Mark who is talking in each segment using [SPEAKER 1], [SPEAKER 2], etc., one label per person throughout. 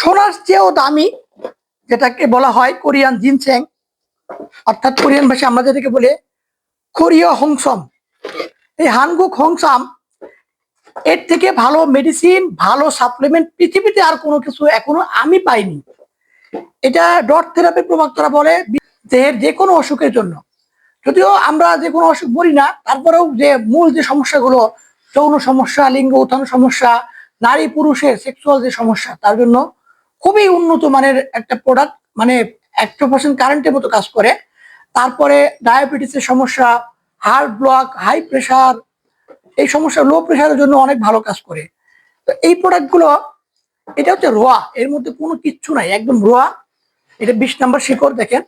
[SPEAKER 1] সোনার চেয়েও দামি, যেটাকে বলা হয় কোরিয়ান জিনসেং, অর্থাৎ কোরিয়ান ভাষায় আমরা যেটাকে বলে কোরীয় হংসম। এই হানগুক হংসাম, এর থেকে ভালো মেডিসিন ভালো সাপ্লিমেন্ট পৃথিবীতে আর কোনো কিছু এখনও আমি পাইনি। এটা ডট থেরাপি প্রবক্তারা বলে দেহের যে কোনো অসুখের জন্য। যদিও আমরা যে কোনো অসুখ বলি না, তারপরেও যে মূল যে সমস্যাগুলো, যৌন সমস্যা, লিঙ্গ উত্থান সমস্যা, নারী পুরুষের সেক্সুয়াল যে সমস্যা, তার জন্য খুবই উন্নত মানের একটা প্রোডাক্ট মানে একশো পার্সেন্ট কারেন্টের মতো কাজ করে। তারপরে ডায়াবেটিসের সমস্যা হার্ট ব্লক হাই প্রেশার এই সমস্যা লো প্রেশারের জন্য অনেক ভালো কাজ করে। তো এই প্রোডাক্টগুলো এটা হচ্ছে রোয়া এর মধ্যে কোনো কিচ্ছু নাই, একদম রোয়া এটা বিশ নাম্বার শিকড় দেখেন।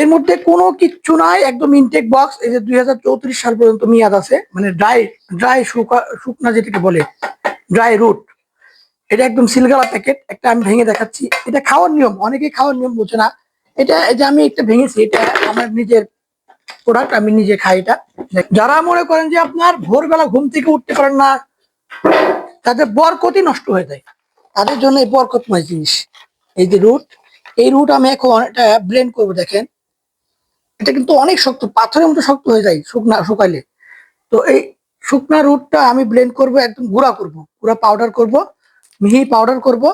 [SPEAKER 1] এর মধ্যে কোনো কিচ্ছু নাই, একদম ইনটেক বক্স এই যে দুই হাজার চৌত্রিশ সাল পর্যন্ত মেয়াদ আছে মানে ড্রাই ড্রাই শুকা, শুকনা যেটাকে বলে ড্রাই রুট এটা একদম সিলগালা প্যাকেট একটা আমি ভেঙে দেখাচ্ছি। এটা খাওয়ার নিয়ম, অনেকেই খাওয়ার নিয়ম বোঝে না। এটা যে আমি একটা ভেঙেছি, এটা আমার নিজের প্রোডাক্ট আমি নিজে খাই এটা। যারা মনে করেন যে আপনার ভোরবেলা ঘুম থেকে উঠতে পারেন না, তাদের বরকতি নষ্ট হয়ে যায়। তাদের জন্য এই বরকতময় জিনিস, এই যে রুট এই রুট আমি এখন এটা ব্লেন্ড করব, দেখেন। এটা কিন্তু অনেক শক্ত, পাথরের মতো শক্ত হয়ে যায় শুকনা, শুকাইলে। তো এই শুকনা রুটটা আমি ব্লেন্ড করব, একদম গুঁড়া করব, গুঁড়া পাউডার করব। মিহি পাউডার করব।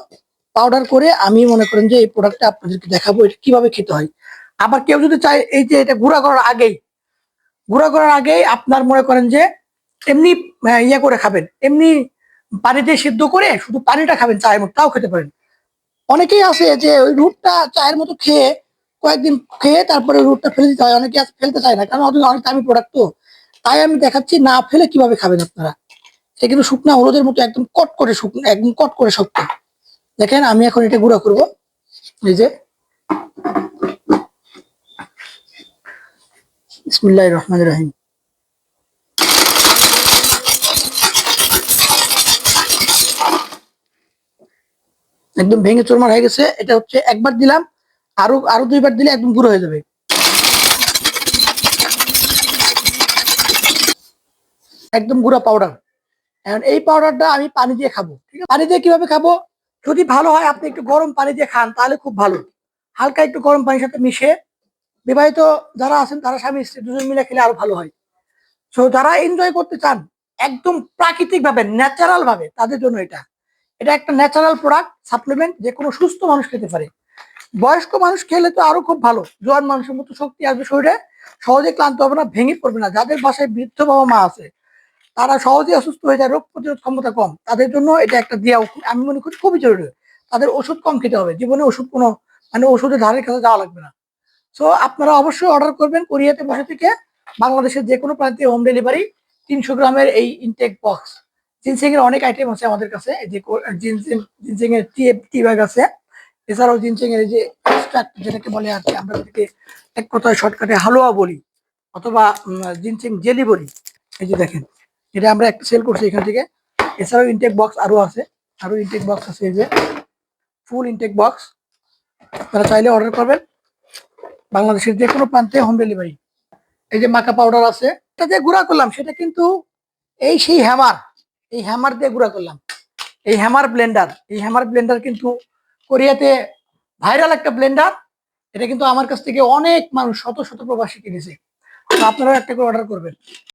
[SPEAKER 1] পাউডার করে আমি মনে করেন যে এই প্রোডাক্টটা আপনাদেরকে দেখাবো, এটা কীভাবে খেতে হয়। আবার কেউ যদি চায় এই যে এটা গুঁড়া করার আগেই, গুঁড়া করার আগেই আপনার মনে করেন যে এমনি ইয়ে করে খাবেন। এমনি পানিতে সিদ্ধ করে শুধু পানিটা খাবেন, চায়ের মতো, তাও খেতে পারেন। অনেকেই আছে যে ওই রুটটা চায়ের মতো খেয়ে কয়েকদিন খেয়ে তারপরে রুটটা ফেলে দিতে হয়। অনেকে ফেলতে চায় না, কারণ অনেক দামি প্রোডাক্ট তো। তাই আমি দেখাচ্ছি, না ফেলে কীভাবে খাবেন আপনারা? এটা কিন্তু শুকনা হলুদের মতো একদম কট করে শুকনো, একদম কট করে শক্ত। দেখেন, আমি এখন এটা গুঁড়া করব। এই যে। বিসমিল্লাহির রহমানির রহিম। একদম ভেঙে চোরমার হয়ে গেছে। এটা হচ্ছে একবার দিলাম, আরও আরও দুইবার দিলে একদম গুঁড়ো হয়ে যাবে। একদম গুঁড়া পাউডার এখন এই পাউডারটা আমি পানি দিয়ে খাব, ঠিক আছে? পানি দিয়ে কীভাবে খাব? যদি ভালো হয়, আপনি একটু গরম পানি দিয়ে খান, তাহলে খুব ভালো। হালকা একটু গরম পানির সাথে মিশে বিবাহিত যারা আছেন, তারা স্বামী স্ত্রী দুজন মিলে খেলে আরও ভালো হয়। সো যারা এনজয় করতে চান, একদম প্রাকৃতিক ভাবে ন্যাচারাল ভাবে তাদের জন্য এটা। এটা একটা ন্যাচারাল প্রোডাক্ট সাপ্লিমেন্ট যে কোনো সুস্থ মানুষ খেতে পারে। বয়স্ক মানুষ খেলে তো আরও খুব ভালো। জোয়ান মানুষের মতো শক্তি আসবে শরীরে, সহজে ক্লান্ত হবে না, ভেঙে পড়বে না। যাদের বাসায় বৃদ্ধ বাবা মা আছে তারা সহজে অসুস্থ হয়ে যায়, রোগ প্রতিরোধ ক্ষমতা কম। তাদের জন্য এটা একটা দেওয়া আমি মনে করি খুবই জরুরি। তাদের ওষুধ কম খেতে হবে। জীবনে ওষুধ কোনো মানে ওষুধের ধারের কাছে যাওয়া লাগবে না। সো আপনারা অবশ্যই অর্ডার করবেন কোরিয়াতে বসে থেকে বাংলাদেশের যে কোনো প্রান্তে হোম ডেলিভারি তিনশো গ্রামের এই ইনটেক বক্স জিনসিং এর অনেক আইটেম আছে আমাদের কাছে। যে জিনসিং এর টি টি ব্যাগ আছে। এছাড়াও জিনসিং এর যে যেটাকে বলে আর কি, আমরা যেটাকে এক কথায় শর্টকাটে হালুয়া বলি অথবা জিনসিং জেলি বলি। এই যে দেখেন। এটা আমরা একটা সেল করছি এখান থেকে। এছাড়াও ইনটেক বক্স আরও আছে। আরও ইনটেক বক্স আছে এই যে। ফুল ইনটেক বক্স আপনারা চাইলে অর্ডার করবেন। বাংলাদেশের যে কোনো প্রান্তে হোম ডেলিভারি এই যে মাকা পাউডার আছে, এটা যে গুঁড়া করলাম। সেটা কিন্তু এই সেই হ্যামার এই হ্যামার দিয়ে গুঁড়া করলাম। এই হ্যামার ব্লেন্ডার এই হ্যামার ব্লেন্ডার কিন্তু কোরিয়াতে ভাইরাল একটা ব্লেন্ডার এটা কিন্তু আমার কাছ থেকে অনেক মানুষ, শত শত প্রবাসী কিনেছে। আপনারাও একটা করে অর্ডার করবেন।